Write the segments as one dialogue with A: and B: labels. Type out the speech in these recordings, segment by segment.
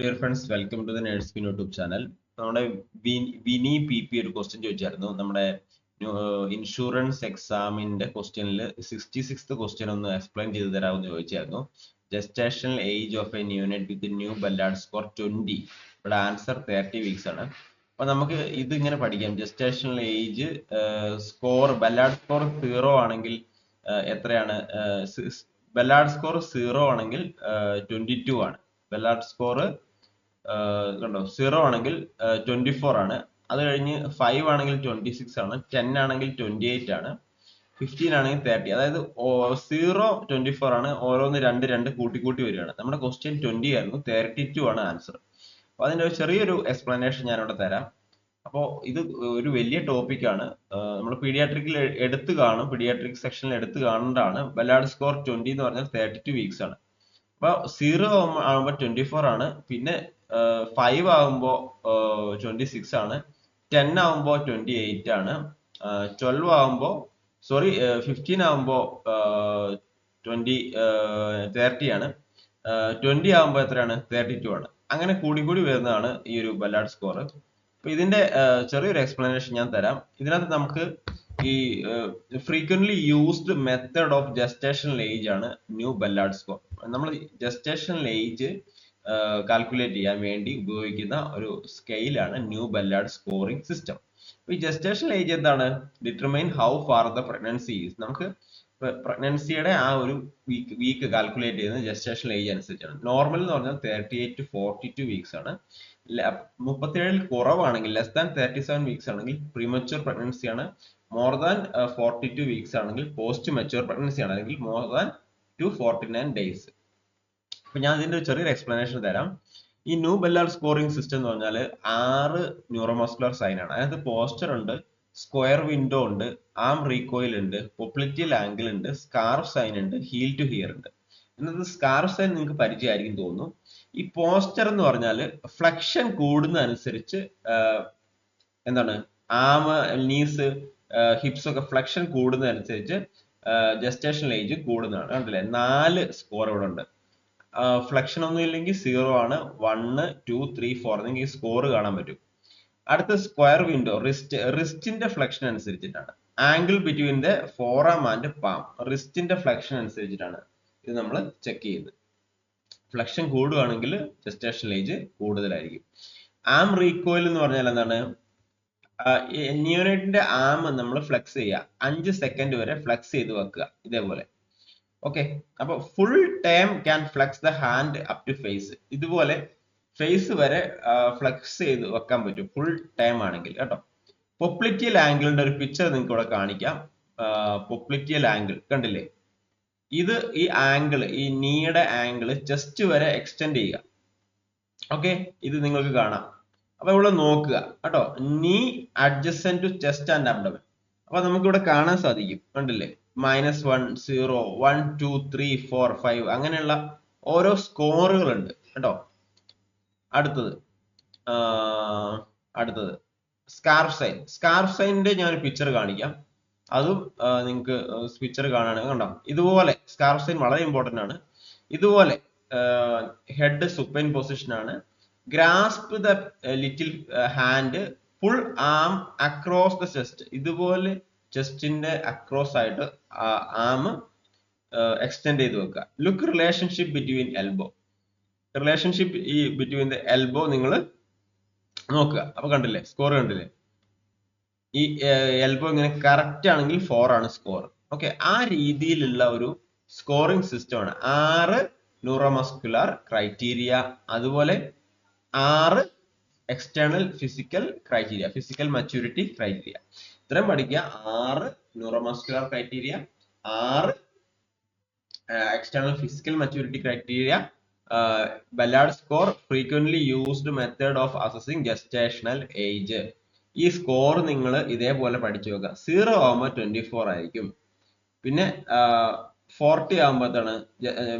A: Dear friends welcome to the nurse pin YouTube channel നമ്മുടെ Vini P P ഒരു question ചോദിച്ചായിരുന്നു. നമ്മുടെ ഇൻഷുറൻസ് എക്സാമിന്റെ ക്വസ്റ്റ്യനിൽ സിക്സ്റ്റി സിക്സ് ക്വസ്റ്റ്യൻ ഒന്ന് എക്സ്പ്ലെയിൻ ചെയ്ത് തരാമെന്ന് ചോദിച്ചായിരുന്നു. Gestational age of a unit with new Ballard score twenty ഇവിടെ ആൻസർ തേർട്ടി വീക്സ് ആണ്. അപ്പൊ നമുക്ക് ഇത് ഇങ്ങനെ പഠിക്കാം gestational age score Ballard score zero ആണെങ്കിൽ എത്രയാണ്? ബല്ലാഡ് സ്കോർ സീറോ ആണെങ്കിൽ ട്വന്റി ടു ആണ്. ബെല്ലാർഡ് സ്കോർ കണ്ടോ? സീറോ ആണെങ്കിൽ ട്വന്റി ഫോർ ആണ്. അത് കഴിഞ്ഞ് ഫൈവ് ആണെങ്കിൽ ട്വന്റി സിക്സ് ആണ്. ടെൻ ആണെങ്കിൽ ട്വന്റി എയ്റ്റ് ആണ്. ഫിഫ്റ്റീൻ ആണെങ്കിൽ തേർട്ടി അതായത് സീറോ ട്വന്റി ഫോർ ആണ്. ഓരോന്ന് രണ്ട് രണ്ട് കൂട്ടി കൂട്ടി വരികയാണ്. നമ്മുടെ ക്വസ്റ്റ്യൻ ട്വന്റി ആയിരുന്നു. തേർട്ടി ടു ആണ് ആൻസർ അപ്പൊ അതിന്റെ ഒരു ചെറിയൊരു എക്സ്പ്ലനേഷൻ ഞാനിവിടെ തരാം. അപ്പോൾ ഇത് ഒരു വലിയ ടോപ്പിക്കാണ് നമ്മൾ പീഡിയാട്രിക്കിൽ എടുത്ത് കാണും. പീഡിയാട്രിക് സെക്ഷനിൽ എടുത്ത് കാണേണ്ടതാണ് ബെല്ലാർഡ് സ്കോർ ട്വന്റി എന്ന് പറഞ്ഞാൽ തേർട്ടി ടു വീക്സ് ആണ്. അപ്പൊ സീറോ ആകുമ്പോൾ ട്വന്റി ഫോർ ആണ്. പിന്നെ ഫൈവ് ആകുമ്പോൾ ട്വന്റി സിക്സ് ആണ്. ടെൻ ആകുമ്പോൾ ട്വന്റി എയ്റ്റ് ആണ് ട്വൽവ് ആകുമ്പോൾ സോറി ഫിഫ്റ്റീൻ ആകുമ്പോൾ ട്വന്റി തേർട്ടി ആണ്. ട്വന്റി ആകുമ്പോൾ എത്രയാണ്? തേർട്ടി ടു ആണ്. അങ്ങനെ കൂടി കൂടി വരുന്നതാണ് ഈ ഒരു ബല്ലാഡ് സ്കോർ അപ്പൊ ഇതിന്റെ ചെറിയൊരു എക്സ്പ്ലനേഷൻ ഞാൻ തരാം. ഇതിനകത്ത് നമുക്ക് ഈ frequently used method of gestational age ആണ് ന്യൂ ബെല്ലാർഡ് സ്കോർ നമ്മൾ ജസ്റ്റേഷണൽ ഏജ് കാൽക്കുലേറ്റ് ചെയ്യാൻ വേണ്ടി ഉപയോഗിക്കുന്ന ഒരു സ്കെയിലാണ് ന്യൂ ബെല്ലാർഡ് സ്കോറിംഗ് സിസ്റ്റം ഈ ജസ്റ്റേഷണൽ ഏജ് എന്താണ്? Determine how far the pregnancy is നമുക്ക് പ്രഗ്നൻസിയുടെ ആ ഒരു വീക്ക് വീക്ക് കാൽക്കുലേറ്റ് ചെയ്യുന്നത് ജസ്റ്റേഷണൽ ഏജ് അനുസരിച്ചാണ്. നോർമൽ എന്ന് പറഞ്ഞാൽ thirty eight to forty two weeks ആണ്. മുപ്പത്തിയേഴിൽ കുറവാണെങ്കിൽ less than thirty seven weeks ആണെങ്കിൽ പ്രീമച്വർ പ്രഗ്നൻസി ആണ്. More than forty two weeks ആണെങ്കിൽ പോസ്റ്റ് മെച്യൂർ പ്രഗ്നൻസി ആണ്. അല്ലെങ്കിൽ more than two forty nine days അപ്പൊ ഞാൻ ഇതിന്റെ ഒരു ചെറിയൊരു എക്സ്പ്ലനേഷൻ തരാം. ഈ ന്യൂ ബെല്ലാർ സ്കോറിംഗ് സിസ്റ്റം എന്ന് പറഞ്ഞാൽ ആറ് ന്യൂറോമസ്കുലർ സൈൻ ആണ്. അതിനകത്ത് പോസ്റ്റർ ഉണ്ട് സ്ക്വയർ വിൻഡോ ഉണ്ട് ആം റീകോയിൽ ഉണ്ട് പൊപ്ലിറ്റിയൽ ആംഗിൾ ഉണ്ട് സ്കാർഫ് സൈൻ ഉണ്ട് ഹീൽ ടു ഹിയർ ഉണ്ട്. എന്നത് സ്കാർഫ് സൈൻ നിങ്ങൾക്ക് പരിചയമായിരിക്കും തോന്നുന്നു. ഈ പോസ്റ്റർ എന്ന് പറഞ്ഞാൽ ഫ്ലക്ഷൻ കൂടുന്നതനുസരിച്ച് എന്താണ് ആമ നീസ് ഹിപ്സ് ഒക്കെ ഫ്ലക്ഷൻ കൂടുന്നതനുസരിച്ച് ജസ്റ്റേഷണൽ ഏജ് കൂടുന്നതാണ്. കണ്ടില്ലേ? നാല് സ്കോർ ഇവിടെ ഉണ്ട്. ഫ്ലക്ഷൻ ഒന്നും ഇല്ലെങ്കിൽ സീറോ ആണ്. വണ്ണ് ടു ത്രീ ഫോർ നിങ്ങൾക്ക് ഈ സ്കോർ കാണാൻ പറ്റും. അടുത്ത സ്ക്വയർ വിൻഡോ റിസ്റ്റ് റിസ്റ്റിന്റെ ഫ്ലക്ഷൻ അനുസരിച്ചിട്ടാണ്. Angle between the forearm and palm റിസ്റ്റിന്റെ flexion അനുസരിച്ചിട്ടാണ്. ഇത് നമ്മൾ ചെക്ക് ചെയ്യുന്നത്. ഫ്ലക്ഷൻ കൂടുകയാണെങ്കിൽ ജസ്റ്റേഷൻ ഏജ് കൂടുതലായിരിക്കും. ആം റീകോയിൽ എന്ന് പറഞ്ഞാൽ എന്താണ്? ന്യൂനൈറ്റിന്റെ ആം നമ്മൾ ഫ്ലെക്സ് ചെയ്യുക. അഞ്ച് സെക്കൻഡ് വരെ ഫ്ലെക്സ് ചെയ്ത് വെക്കുക ഇതേപോലെ. ഓക്കെ അപ്പൊ full time can flex the hand up to face ഇതുപോലെ ഫേസ് വരെ ഫ്ലെക്സ് ചെയ്ത് വെക്കാൻ പറ്റും ഫുൾ ടൈം ആണെങ്കിൽ കേട്ടോ. പൊപ്ലിറ്റിയൽ ആംഗിളിന്റെ ഒരു പിക്ചർ നിങ്ങൾക്ക് ഇവിടെ കാണിക്കാം പൊപ്ലിറ്റിയൽ ആംഗിൾ കണ്ടില്ലേ? ഇത് ഈ ആംഗിൾ ഈ നീയുടെ ആംഗിൾ ചെസ്റ്റ് വരെ എക്സ്റ്റെൻഡ് ചെയ്യുക. ഓക്കെ ഇത് നിങ്ങൾക്ക് കാണാം. അപ്പൊ ഇവിടെ നോക്കുക. കേട്ടോ? Knee adjacent to chest and abdomen അപ്പൊ നമുക്ക് ഇവിടെ കാണാൻ സാധിക്കും. കണ്ടില്ലേ? Minus one zero one two three four five അങ്ങനെയുള്ള ഓരോ സ്കോറുകൾ ഉണ്ട് കേട്ടോ? അടുത്തത്. അടുത്തത്. സ്കാർഫ് സൈൻ സ്കാർഫ് സൈനിന്റെ ഞാൻ ഒരു പിക്ചർ കാണിക്കാം. അതും നിങ്ങൾക്ക് സ്വിച്ചർ കാണാനാണ് കണ്ടോ? ഇതുപോലെ സ്കാർഫ് സൈൻ വളരെ ഇമ്പോർട്ടന്റ് ആണ്. ഇതുപോലെ ഹെഡ് സുപ്പൈൻ പൊസിഷൻ ആണ്. Grasp the little hand full arm across the chest ഇതുപോലെ ചെസ്റ്റിന്റെ അക്രോസ് ആയിട്ട് ആം എക്സ്റ്റെൻഡ് ചെയ്ത് വെക്കുക. Look relationship between elbow relationship ഈ ബിറ്റ്വീൻ ദ എൽബോ നിങ്ങൾ നോക്കുക. അപ്പൊ കണ്ടില്ലേ? സ്കോർ കണ്ടില്ലേ? ഈ എൽബോ ഇങ്ങനെ കറക്റ്റ് ആണെങ്കിൽ ഫോർ ആണ് സ്കോർ ഓക്കെ ആ രീതിയിലുള്ള ഒരു സ്കോറിംഗ് സിസ്റ്റം ആണ്. ആറ് ന്യൂറോമസ്കുലർ ക്രൈറ്റീരിയ അതുപോലെ ആറ് external physical criteria physical maturity criteria ഇത്രയും പഠിക്കുക. ആറ് ന്യൂറോമസ്കുലർ ക്രൈറ്റീരിയ ആറ് external physical maturity criteria Ballard score frequently used method of assessing gestational age ഈ സ്കോർ നിങ്ങൾ ഇതേപോലെ പഠിച്ചു വെക്കുക സീറോ ആകുമ്പോൾ ട്വന്റി ഫോർ ആയിരിക്കും. പിന്നെ ഫോർട്ടി ആകുമ്പോഴത്താണ്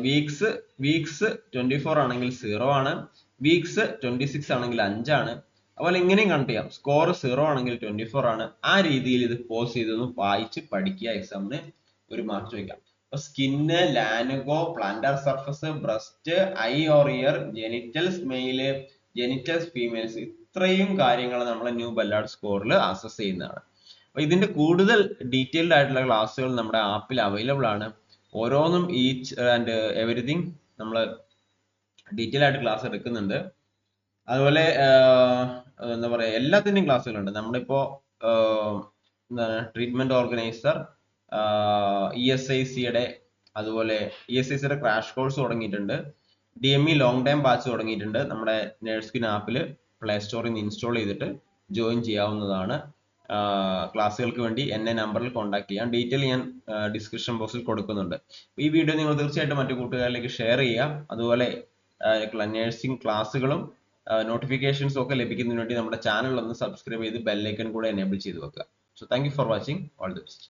A: വീക്സ് വീക്സ് ട്വന്റി ഫോർ ആണെങ്കിൽ സീറോ ആണ്. വീക്സ് ട്വന്റി സിക്സ് ആണെങ്കിൽ അഞ്ചാണ്. അതുപോലെ ഇങ്ങനെയും കണക്ട് ചെയ്യാം. സ്കോർ സീറോ ആണെങ്കിൽ ട്വന്റി ഫോർ ആണ്. ആ രീതിയിൽ ഇത് പോസ് ചെയ്തൊന്ന് വായിച്ച് പഠിക്കുക എക്സാമിന് ഒരു മാർക്ക് ചോദിക്കാം. Skin lanugo plantar surface breast eye or ear genitals male genitals females ഇത്രയും കാര്യങ്ങൾ നമ്മൾ ന്യൂ ബല്ലാർഡ് സ്കോറിൽ ആക്സസ് ചെയ്യുന്നതാണ്. അപ്പൊ ഇതിന്റെ കൂടുതൽ ഡീറ്റെയിൽഡ് ആയിട്ടുള്ള ക്ലാസ്സുകൾ നമ്മുടെ ആപ്പിൽ അവൈലബിൾ ആണ്. ഓരോന്നും ഈച്ച് ആൻഡ് എവറിഥിങ് നമ്മൾ ഡീറ്റെയിൽ ആയിട്ട് ക്ലാസ് എടുക്കുന്നുണ്ട്. അതുപോലെ എന്താ പറയുക എല്ലാത്തിന്റെയും ക്ലാസ്സുകളുണ്ട് നമ്മളിപ്പോ എന്താണ് treatment organiser E S I സിയുടെ അതുപോലെ ഇ എസ് ഐ സിയുടെ ക്രാഷ് കോഴ്സ് തുടങ്ങിയിട്ടുണ്ട്. D M E long time batch തുടങ്ങിയിട്ടുണ്ട്. നമ്മുടെ നേഴ്സ്കിൻ ആപ്പിൽ പ്ലേ സ്റ്റോറിൽ നിന്ന് ഇൻസ്റ്റാൾ ചെയ്തിട്ട് ജോയിൻ ചെയ്യാവുന്നതാണ്. ക്ലാസ്സുകൾക്ക് വേണ്ടി എന്നെ നമ്പറിൽ കോൺടാക്ട് ചെയ്യാം. ഡീറ്റെയിൽ ഞാൻ ഡിസ്ക്രിപ്ഷൻ ബോക്സിൽ കൊടുക്കുന്നുണ്ട്. ഈ വീഡിയോ നിങ്ങൾ തീർച്ചയായിട്ടും മറ്റു കൂട്ടുകാരിലേക്ക് ഷെയർ ചെയ്യുക. അതുപോലെ നേഴ്സിംഗ് ക്ലാസ്സുകളും നോട്ടിഫിക്കേഷൻസും ഒക്കെ ലഭിക്കുന്നതിന് വേണ്ടി നമ്മുടെ ചാനൽ ഒന്ന് സബ്സ്ക്രൈബ് ചെയ്ത് ബെല്ലൈക്കൺ കൂടെ എനേബിൾ ചെയ്ത് വെക്കുക. So thank you for watching all the best